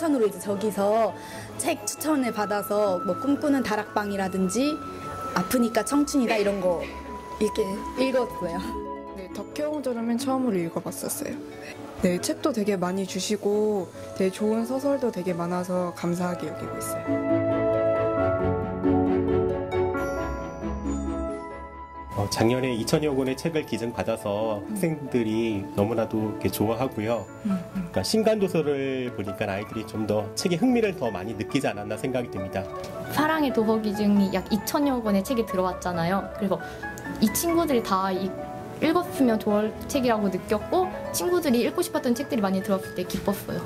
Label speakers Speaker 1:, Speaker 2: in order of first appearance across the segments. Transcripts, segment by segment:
Speaker 1: 추천으로 이제 저기서 책 추천을 받아서 뭐 꿈꾸는 다락방이라든지 아프니까 청춘이다 이런 거 이렇게 읽었어요.
Speaker 2: 네, 덕혜옹조를 맨 처음으로 읽어봤었어요. 네, 책도 되게 많이 주시고 되게 좋은 소설도 되게 많아서 감사하게 여기고 있어요.
Speaker 3: 어, 작년에 2천여 권의 책을 기증받아서 학생들이 너무나도 이렇게 좋아하고요. 그러니까 신간 도서를 보니까 아이들이 좀 더 책에 흥미를 더 많이 느끼지 않았나 생각이 듭니다.
Speaker 4: 사랑의 도서 기준이 약 2천여 권의 책이 들어왔잖아요. 그래서 이 친구들이 다 이- 읽었으면 좋을 책이라고 느꼈고 친구들이 읽고 싶었던 책들이 많이 들어왔을 때 기뻤어요.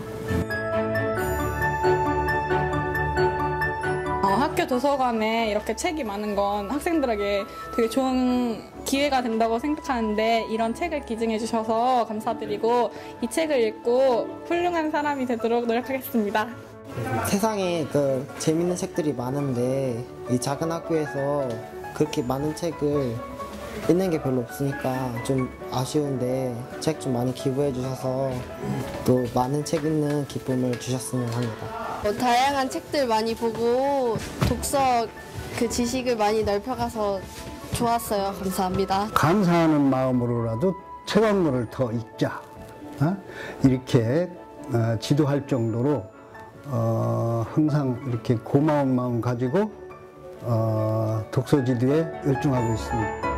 Speaker 5: 학교 도서관에 이렇게 책이 많은 건 학생들에게 되게 좋은 기회가 된다고 생각하는데 이런 책을 기증해 주셔서 감사드리고 이 책을 읽고 훌륭한 사람이 되도록 노력하겠습니다.
Speaker 6: 세상에 그 재밌는 책들이 많은데 이 작은 학교에서 그렇게 많은 책을 읽는 게 별로 없으니까 좀 아쉬운데 책 좀 많이 기부해 주셔서 또 많은 책 읽는 기쁨을 주셨으면 합니다.
Speaker 7: 어, 다양한 책들 많이 보고 독서 그 지식을 많이 넓혀가서 좋았어요. 감사합니다.
Speaker 8: 감사하는 마음으로라도 책학물을 더 읽자. 어? 이렇게 어, 지도할 정도로 어, 항상 이렇게 고마운 마음 가지고 어, 독서 지도에 열중하고 있습니다.